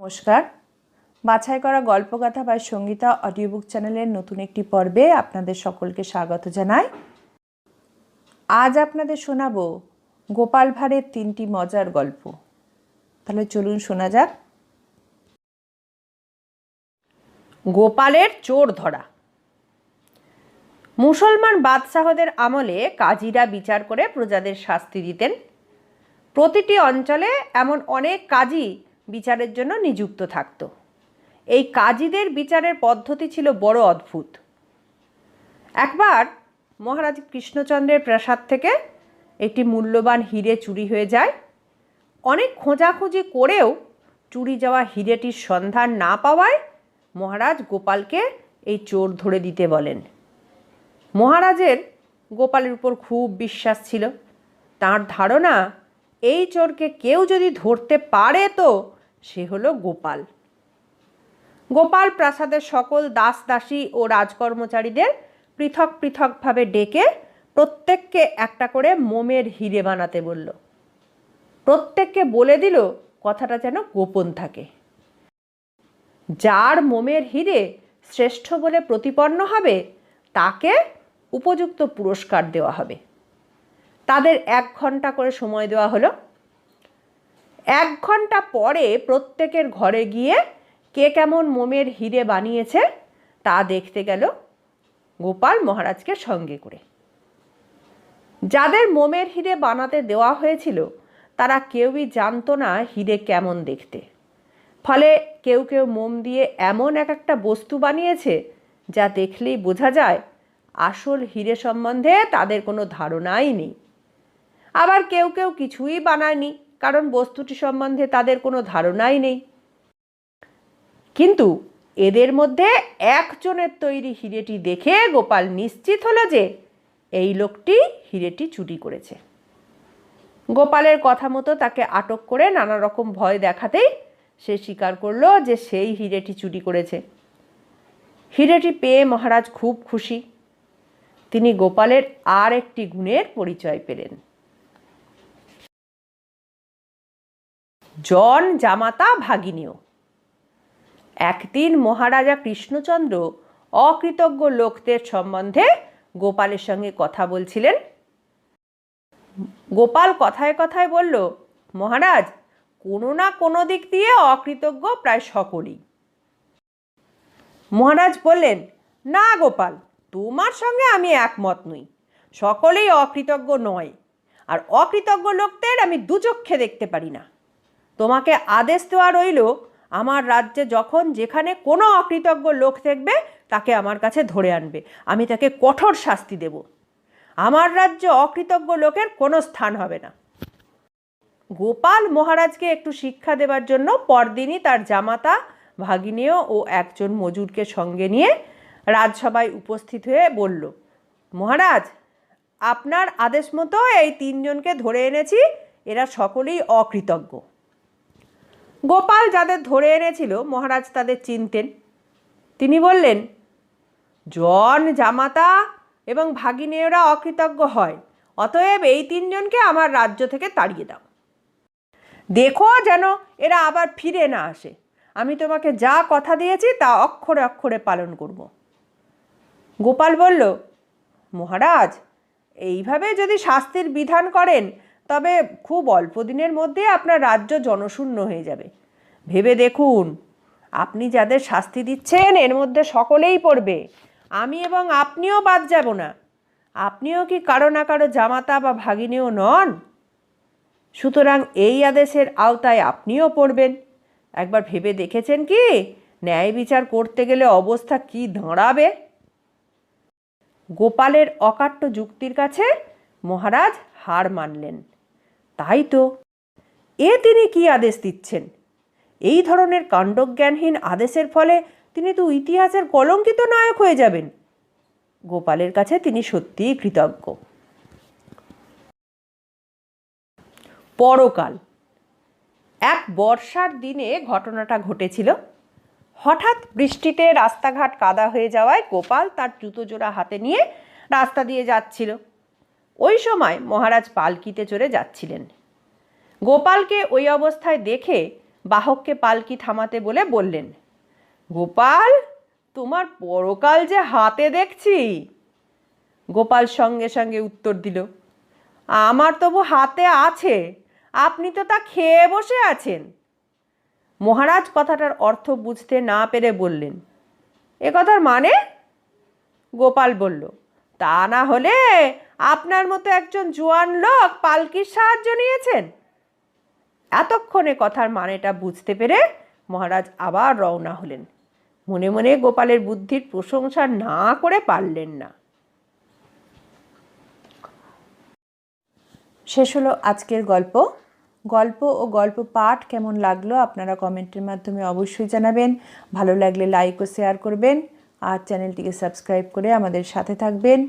নমস্কার। বাছাই করা গল্পগাথা বা সঙ্গীতা অডিও বুক চ্যানেলের নতুন একটি পর্বে আপনাদের সকলকে স্বাগত জানাই। আজ আপনাদের শোনাবো গোপাল ভাঁড়ের তিনটি মজার গল্প। তাহলে চলুন শোনা যাক। গোপালের চোর ধরা। মুসলমান বাদশাহদের আমলে কাজীরা বিচার করে প্রজাদের শাস্তি দিতেন। প্রতিটি অঞ্চলে এমন অনেক কাজী বিচারের জন্য নিযুক্ত থাকত। এই কাজীদের বিচারের পদ্ধতি ছিল বড় অদ্ভুত। একবার মহারাজ কৃষ্ণচন্দ্রের প্রাসাদ থেকে একটি মূল্যবান হিরে চুরি হয়ে যায়। অনেক খোঁজাখুঁজি করেও চুরি যাওয়া হিরেটির সন্ধান না পাওয়ায় মহারাজ গোপালকে এই চোর ধরে দিতে বলেন। মহারাজের গোপালের উপর খুব বিশ্বাস ছিল। তার ধারণা, এই চোরকে কেউ যদি ধরতে পারে তো সে হলো গোপাল। গোপাল প্রাসাদের সকল দাস, দাসী ও রাজকর্মচারীদের পৃথক পৃথকভাবে ডেকে প্রত্যেককে একটা করে মোমের হিরে বানাতে বলল। প্রত্যেককে বলে দিল কথাটা যেন গোপন থাকে। যার মোমের হিরে শ্রেষ্ঠ বলে প্রতিপন্ন হবে, তাকে উপযুক্ত পুরস্কার দেওয়া হবে। তাদের এক ঘণ্টা করে সময় দেওয়া হলো। এক ঘণ্টা পরে প্রত্যেকের ঘরে গিয়ে কে কেমন মোমের হিরে বানিয়েছে তা দেখতে গেল গোপাল মহারাজকে সঙ্গে করে। যাদের মোমের হিরে বানাতে দেওয়া হয়েছিল, তারা কেউই জানতো না হিরে কেমন দেখতে। ফলে কেউ কেউ মোম দিয়ে এমন এক একটা বস্তু বানিয়েছে যা দেখলেই বোঝা যায় আসল হিরে সম্বন্ধে তাদের কোনো ধারণাই নেই। আবার কেউ কেউ কিছুই বানায়নি। কারণ বস্তুটি সম্বন্ধে তাদের কোনো ধারণাই নেই। কিন্তু এদের মধ্যে একজনের তৈরি হিরেটি দেখে গোপাল নিশ্চিত হলো যে এই লোকটি হিরেটি চুরি করেছে। গোপালের কথা মতো তাকে আটক করে নানা রকম ভয় দেখাতেই সে স্বীকার করল যে সেই হিরেটি চুরি করেছে। হিরেটি পেয়ে মহারাজ খুব খুশি। তিনি গোপালের আর একটি গুণের পরিচয় পেলেন। জন জামাতা ভাগিনীয় একদিন মহারাজা কৃষ্ণচন্দ্র অকৃতজ্ঞ লোকদের সম্বন্ধে গোপালের সঙ্গে কথা বলছিলেন। গোপাল কথায় কথায় বলল, মহারাজ, কোনো না কোনো দিক দিয়ে অকৃতজ্ঞ প্রায় সকলেই। মহারাজ বললেন, না গোপাল, তোমার সঙ্গে আমি একমত নই। সকলেই অকৃতজ্ঞ নয়, আর অকৃতজ্ঞ লোকদের আমি দুচক্ষে দেখতে পারি না। তোমাকে আদেশ দেওয়া রইল, আমার রাজ্যে যখন যেখানে কোনো অকৃতজ্ঞ লোক দেখবে তাকে আমার কাছে ধরে আনবে। আমি তাকে কঠোর শাস্তি দেব। আমার রাজ্যে অকৃতজ্ঞ লোকের কোনো স্থান হবে না। গোপাল মহারাজকে একটু শিক্ষা দেবার জন্য পরদিনই তার জামাতা ভাগিনেয় ও একজন মজুরকে সঙ্গে নিয়ে রাজসভায় উপস্থিত হয়ে বলল, মহারাজ, আপনার আদেশ মতো এই তিনজনকে ধরে এনেছি, এরা সকলেই অকৃতজ্ঞ। গোপাল যাদের ধরে এনেছিল, মহারাজ তাদের চিনতেন। তিনি বললেন, জন, জামাতা এবং ভাগিনেয়রা অকৃতজ্ঞ হয়, অতএব এই তিনজনকে আমার রাজ্য থেকে তাড়িয়ে দাও। দেখো যেন এরা আবার ফিরে না আসে। আমি তোমাকে যা কথা দিয়েছি তা অক্ষরে অক্ষরে পালন করব। গোপাল বলল, মহারাজ, এইভাবে যদি শাস্তির বিধান করেন তবে খুব অল্প দিনের মধ্যে আপনার রাজ্য জনশূন্য হয়ে যাবে। ভেবে দেখুন, আপনি যাদের শাস্তি দিচ্ছেন, এর মধ্যে সকলেই পড়বে। আমি এবং আপনিও বাদ যাব না। আপনিও কি কারও না কারও জামাতা বা ভাগিনীও নন? সুতরাং এই আদেশের আওতায় আপনিও পড়বেন। একবার ভেবে দেখেছেন কি? ন্যায় বিচার করতে গেলে অবস্থা কি দাঁড়াবে? গোপালের অকাট্য যুক্তির কাছে মহারাজ হার মানলেন। তাই তো। এ তিনি কি আদেশ দিচ্ছেন? এই ধরনের কাণ্ডজ্ঞানহীন আদেশের ফলে তিনি তো ইতিহাসের কলঙ্কিত নায়ক হয়ে যাবেন। গোপালের কাছে তিনি সত্যিই কৃতজ্ঞ। পরকাল। এক বর্ষার দিনে ঘটনাটা ঘটেছিল। হঠাৎ বৃষ্টিতে রাস্তাঘাট কাদা হয়ে যাওয়ায় গোপাল তার জুতো জোড়া হাতে নিয়ে রাস্তা দিয়ে যাচ্ছিল। ওই সময় মহারাজ পালকিতে চড়ে যাচ্ছিলেন। গোপালকে ওই অবস্থায় দেখে বাহককে পালকি থামাতে বলে বললেন, গোপাল, তোমার পরকাল যে হাতে দেখছি। গোপাল সঙ্গে সঙ্গে উত্তর দিল, আমার তবু হাতে আছে, আপনি তো তা খেয়ে বসে আছেন। মহারাজ কথাটার অর্থ বুঝতে না পেরে বললেন, এ কথার মানে? গোপাল বলল, তা না হলে আপনার মতো একজন জোয়ান লোক পালকির সাহায্য নিয়েছেন? এতক্ষণে কথার মানেটা বুঝতে পেরে মহারাজ আবার রওনা হলেন। মনে মনে গোপালের বুদ্ধির প্রশংসা না করে পারলেন না। শেষ হলো আজকের গল্প। গল্প ও গল্প পাঠ কেমন লাগল আপনারা কমেন্টের মাধ্যমে অবশ্যই জানাবেন। ভালো লাগলে লাইক ও শেয়ার করবেন। আর চ্যানেলটিকে সাবস্ক্রাইব করে আমাদের সাথে থাকবেন।